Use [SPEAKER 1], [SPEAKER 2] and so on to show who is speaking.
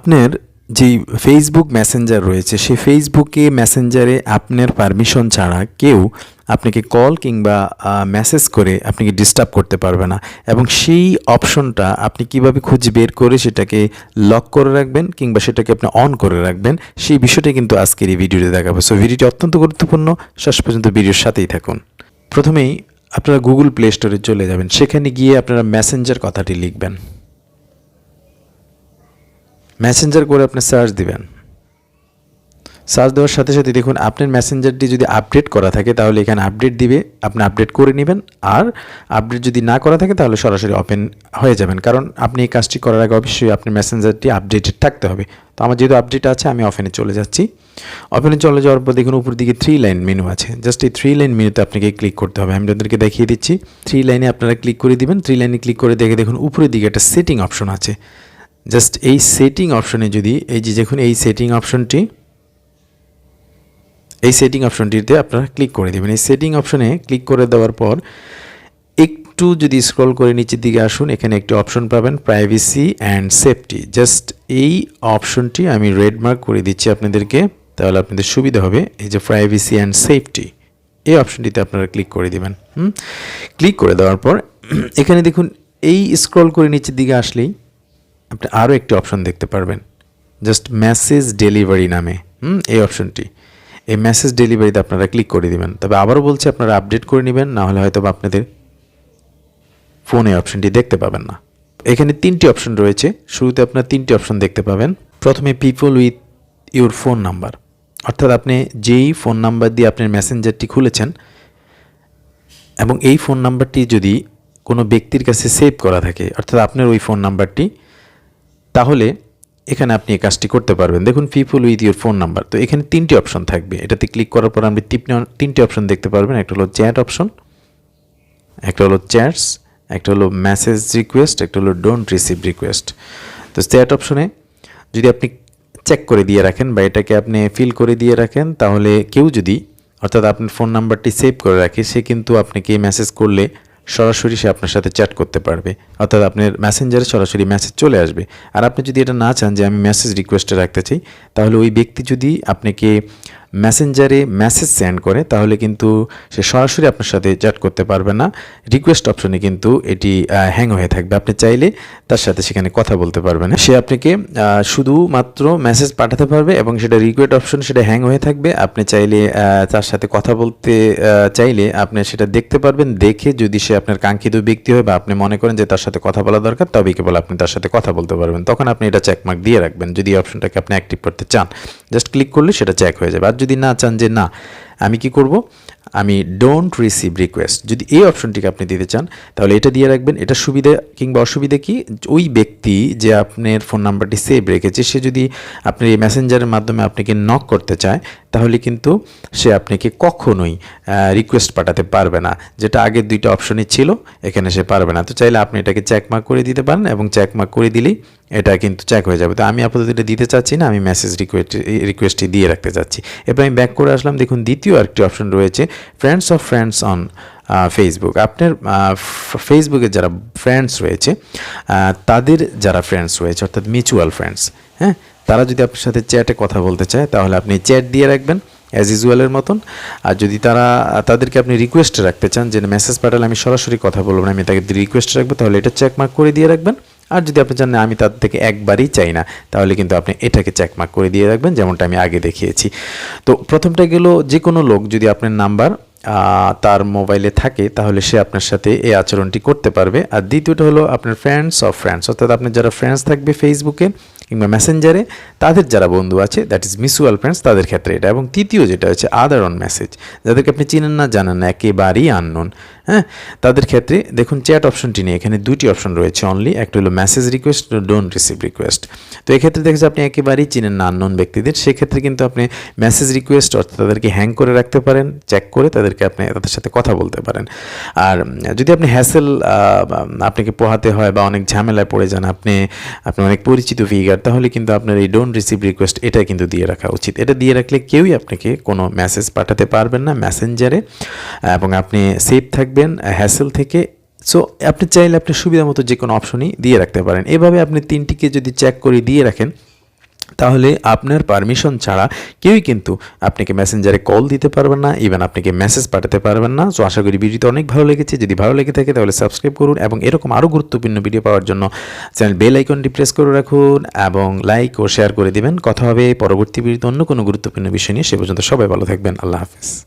[SPEAKER 1] আপনার যেই Facebook Messenger রয়েছে সেই ফেসবুকে মেসেঞ্জারে আপনার পারমিশন ছাড়া কেউ আপনাকে কল কিংবা মেসেজ করে আপনাকে ডিস্টার্ব করতে পারবে না। এবং সেই অপশনটা আপনি কীভাবে খুঁজে বের করে সেটাকে লক করে রাখবেন কিংবা সেটাকে আপনি অন করে রাখবেন, সেই বিষয়টা কিন্তু আজকের এই ভিডিওতে দেখাবো। সো ভিডিওটি অত্যন্ত গুরুত্বপূর্ণ। শেষ পর্যন্ত ভিডিওর সাথেই থাকুন। প্রথমেই আপনারা গুগল প্লে স্টোরে চলে যাবেন। সেখানে গিয়ে আপনারা মেসেঞ্জার কথাটি লিখবেন। মেসেঞ্জার করে আপনি সার্চ দিবেন। সার্চ দেওয়ার সাথে সাথে দেখুন, আপনার মেসেঞ্জারটি যদি আপডেট করা থাকে, তাহলে এখানে আপডেট দিবে, আপনি আপডেট করে নেবেন। আর আপডেট যদি না করা থাকে, তাহলে সরাসরি ওপেন হয়ে যাবেন। কারণ আপনি এই কাজটি করার আগে অবশ্যই আপনার মেসেঞ্জারটি আপডেটেড থাকতে হবে। তো আমার যেহেতু আপডেট আছে, আমি ওপেনে চলে যাচ্ছি। ওপেনে চলে যাওয়ার পর দেখুন, উপর দিকে থ্রি লাইন মেনু আছে। জাস্ট এই থ্রি লাইন মেনুতে আপনাকে ক্লিক করতে হবে। আমি আপনাদেরকে দেখিয়ে দিচ্ছি। থ্রি লাইনে আপনারা ক্লিক করে দিবেন। থ্রি লাইনে ক্লিক করে দেখে দেখুন, উপরের দিকে একটা সেটিং অপশন আছে। জাস্ট এই সেটিং অপশনে যদি, এই যে দেখুন এই সেটিং অপশনটি এই সেটিং অপশনটিতে আপনারা ক্লিক করে দেবেন। এই সেটিং অপশনে ক্লিক করে দেওয়ার পর, একটু যদি স্ক্রল করে নিচের দিকে আসুন, এখানে একটি অপশন পাবেন প্রাইভেসি অ্যান্ড সেফটি জাস্ট এই অপশনটি আমি রেড মার্ক করে দিচ্ছি আপনাদেরকে, তাহলে আপনাদের সুবিধা হবে। এই যে প্রাইভেসি অ্যান্ড সেফটি এই অপশনটিতে আপনারা ক্লিক করে দিবেন। ক্লিক করে দেওয়ার পর, এখানে দেখুন, এই স্ক্রল করে নিচের দিকে আসলেই আপনি আরও একটি অপশন দেখতে পারবেন। জাস্ট মেসেজ ডেলিভারি নামে। হুম, এই অপশনটি এই মেসেজ ডেলিভারিতে আপনারা ক্লিক করে দিবেন। তবে আবারও বলছি, আপনারা আপডেট করে নেবেন, না হলে হয়তো আপনাদের ফোনে অপশনটি দেখতে পাবেন না। এখানে তিনটি অপশন রয়েছে। শুরুতে আপনার তিনটি অপশন দেখতে পাবেন। প্রথমে people with your phone number অর্থাৎ আপনি যেই ফোন নাম্বার দিয়ে আপনার মেসেঞ্জারটি খুলেছেন, এবং এই ফোন নাম্বারটি যদি কোনো ব্যক্তির কাছে সেভ করা থাকে, অর্থাৎ আপনার ওই ফোন নাম্বারটি তাহলে এখানে আপনি এই কাজটি করতে পারবেন। দেখুন people with your phone number তো এখানে তিনটি অপশন থাকবে। এটাতে ক্লিক করার পর আপনি তিনটি অপশন দেখতে পারবেন। একটা হলো চ্যাট অপশন একটা হলো চ্যাটস একটা হলো মেসেজ রিকোয়েস্ট একটা হলো ডোন্ট রিসিভ রিকোয়েস্ট তো চ্যাট অপশনে যদি আপনি চেক করে দিয়ে রাখেন বা এটাকে আপনি ফিল করে দিয়ে রাখেন, তাহলে কেউ যদি অর্থাৎ আপনার ফোন নাম্বারটি সেভ করে রাখে, সে কিন্তু আপনাকে মেসেজ করলে সরাসরি সে আপনার সাথে চ্যাট করতে পারবে। অর্থাৎ আপনার মেসেঞ্জারে সরাসরি মেসেজ চলে আসবে। আর আপনি যদি এটা না চান যে আমি মেসেজ রিকোয়েস্টে রাখতে চাই, তাহলে ওই ব্যক্তি যদি আপনাকে মেসেঞ্জারে মেসেজ সেন্ড করে, তাহলে কিন্তু সে সরাসরি আপনার সাথে চ্যাট করতে পারবে না। রিকোয়েস্ট অপশনে কিন্তু এটি হ্যাং হয়ে থাকবে। আপনি চাইলে তার সাথে সেখানে কথা বলতে পারবে না সে আপনাকে শুধুমাত্র মেসেজ পাঠাতে পারবে এবং সেটা রিকোয়েস্ট অপশন সেটা হ্যাং হয়ে থাকবে। আপনি চাইলে তার সাথে কথা বলতে চাইলে আপনি সেটা দেখতে পারবেন। দেখে যদি সে আপনার কাঙ্ক্ষিত ব্যক্তি হয় বা আপনি মনে করেন যে তার সাথে কথা বলা দরকার, তবেই কেবল আপনি তার সাথে কথা বলতে পারবেন। তখন আপনি এটা চেকমার্ক দিয়ে রাখবেন। যদি অপশনটাকে আপনি অ্যাক্টিভ করতে চান জাস্ট ক্লিক করলে সেটা চেক হয়ে যাবে। আর যদি না চান যে না আমি কি করব? আমি ডোন্ট রিসিভ রিকোয়েস্ট যদি এই অপশনটিকে আপনি দিতে চান, তাহলে এটা দিয়ে রাখবেন। এটা সুবিধা কিংবা অসুবিধে কি? ওই ব্যক্তি যে আপনার ফোন নাম্বারটি সেভ রেখেছে, সে যদি আপনি এই মেসেঞ্জারের মাধ্যমে আপনাকে নক করতে চায়, তাহলে কিন্তু সে আপনাকে কখনোই রিকোয়েস্ট পাঠাতে পারবে না। যেটা আগের দুইটা অপশনই ছিল, এখানে সে পারবে না। তো চাইলে আপনি এটাকে চেকমার্ক করে দিতে পারেন এবং চেকমার্ক করে দিলেই এটা কিন্তু চেক হয়ে যাবে। তো আমি আপাতত এটা দিতে চাচ্ছি না, আমি মেসেজ রিকোয়েস্ট রিকোয়েস্টটি দিয়ে রাখতে চাচ্ছি। এরপর আমি ব্যাক করে আসলাম। দেখুন, দ্বিতীয় আরেকটি অপশন রয়েছে friends of friends on Facebook আপনার ফেসবুকে যারা ফ্রেন্ডস রয়েছে তাদের যারা ফ্রেন্ডস রয়েছে, অর্থাৎ মিউচুয়াল ফ্রেন্ডস হ্যাঁ? তারা যদি আপনার সাথে চ্যাটে কথা বলতে চায়, তাহলে আপনি চ্যাট দিয়ে রাখবেন অ্যাজ ইউজুয়ালের মতন। আর যদি তারা, তাদেরকে আপনি রিকোয়েস্ট রাখতে চান, যে মেসেজ পাঠালে আমি সরাসরি কথা বলব না, আমি তাকে রিকোয়েস্ট রাখব, তাহলে এটা চেকমার্ক করে দিয়ে রাখবেন। আর যদি আপনি চান আমি তার থেকে একবারই চাই না, তাহলে কিন্তু আপনি এটাকে চেকমার্ক করে দিয়ে রাখবেন, যেমনটা আমি আগে দেখিয়েছি। তো প্রথমটা গেল যে কোনো লোক যদি আপনার নাম্বার তার মোবাইলে থাকে, তাহলে সে আপনার সাথে এই আচরণটি করতে পারবে। আর দ্বিতীয়টা হলো আপনার ফ্রেন্ডস অফ ফ্রেন্ডস অর্থাৎ আপনার যারা ফ্রেন্ডস থাকবে ফেসবুকে কিংবা মেসেঞ্জারে তাদের যারা বন্ধু আছে দ্যাট ইজ মিউচুয়াল ফ্রেন্ডস তাদের ক্ষেত্রে এটা। এবং তৃতীয় যেটা হচ্ছে আদার অন মেসেজ যাদেরকে আপনি চিনেন না, জানেন না, একেবারেই আননোন হ্যাঁ? তাদের ক্ষেত্রে দেখুন চ্যাট অপশনটি নিয়ে এখানে দুটি অপশন রয়েছে অনলি একটা হলো message request don't receive request তো এক্ষেত্রে দেখেছে আপনি একেবারেই চিনেন না আননোন ব্যক্তিদের, সেক্ষেত্রে কিন্তু আপনি মেসেজ রিকোয়েস্ট অর্থাৎ তাদেরকে হ্যাং করে রাখতে পারেন চেক করে তাদেরকে আপনি, তাদের সাথে কথা বলতে পারেন। আর যদি আপনি হ্যাসেল আপনাকে পোহাতে হয় বা অনেক ঝামেলায় পড়ে যান, আপনি আপনি অনেক পরিচিত ফিগার তাহলে কিন্তু আপনার এই ডোন্ট রিসিভ রিকোয়েস্ট এটা কিন্তু দিয়ে রাখা উচিত। এটা দিয়ে রাখলে কেউই আপনাকে কোনো মেসেজ পাঠাতে পারবেন না মেসেঞ্জারে এবং আপনি সেফ থাকবেন হ্যাসেল থেকে। সো আপনি চাইলে আপনি সুবিধা মতো যে কোনো অপশনই দিয়ে রাখতে পারেন। এভাবে আপনি তিনটিকে যদি চেক করে দিয়ে রাখেন তাহলে আপনার পারমিশন ছাড়া কেউই কিন্তু আপনাকে মেসেঞ্জারে কল দিতে পারবেন না ইভেন আপনাকে মেসেজ পাঠাতে পারবেন না। সো আশা করি ভিডিওটি অনেক ভালো লেগেছে। যদি ভালো লেগে থাকে তাহলে সাবস্ক্রাইব করুন এবং এরকম আরও গুরুত্বপূর্ণ ভিডিও পাওয়ার জন্য চ্যানেল বেল আইকনটি প্রেস করে রাখুন এবং লাইক ও শেয়ার করে দিবেন। কথা হবে পরবর্তী ভিডিওতে অন্য কোনো গুরুত্বপূর্ণ বিষয় নিয়ে। সে পর্যন্ত সবাই ভালো থাকবেন। আল্লাহ হাফিজ।